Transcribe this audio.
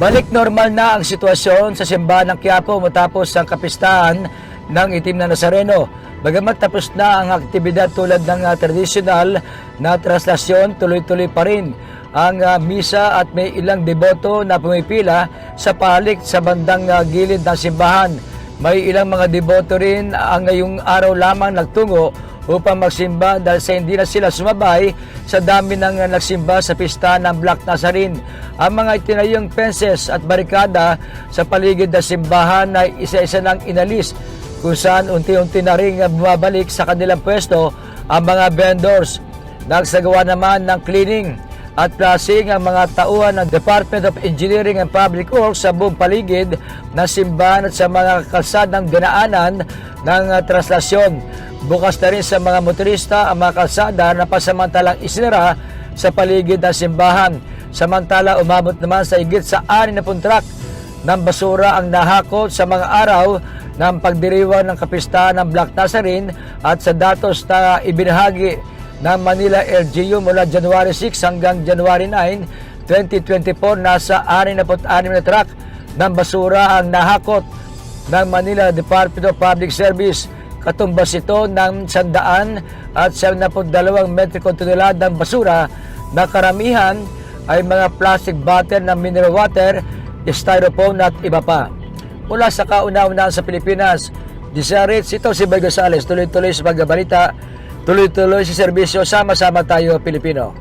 Balik normal na ang sitwasyon sa simbahan ng Quiapo matapos ang kapistahan ng itim na Nazareno. Bagamat tapos na ang aktibidad tulad ng ah, tradisyonal na traslasyon, tuloy-tuloy pa rin ang ah, misa at may ilang deboto na pumipila sa palik sa bandang ah, gilid ng simbahan. May ilang mga deboto rin ang ngayong araw lamang nagtungo upang magsimba dahil sa hindi na sila sumabay sa dami ng nagsimba sa pista ng Black Nazarene. Ang mga itinayong fences at barikada sa paligid ng simbahan ay isa-isa nang inalis kung saan unti-unti na rin bumabalik sa kanilang pwesto ang mga vendors. Nagsagawa naman ng cleaning at plasing ang mga tauhan ng Department of Engineering and Public Works sa buong paligid ng simbahan at sa mga kalsadang dinaanan ng uh, traslasyon. Bukas na rin sa mga motorista ang mga kalsada na pasamantalang isinara sa paligid ng simbahan. Samantala umabot naman sa higit sa 60 truck ng basura ang nahakot sa mga araw ng pagdiriwang ng kapistahan ng Black Nazarene at sa datos na ibinahagi ng Manila LGU mula January 6 hanggang January 9, 2024 nasa 66 na truck ng basura ang nahakot ng Manila Department of Public Service. Katumbas ito ng 100 at 72 metriko toneladang basura na karamihan ay mga plastic bottle ng mineral water, styrofoam at iba pa. Mula sa kauna-unahan sa Pilipinas, Disarits, ito si Bay Gonzales, tuloy-tuloy sa pagbabalita, tuloy-tuloy sa serbisyo, sama-sama tayo Pilipino.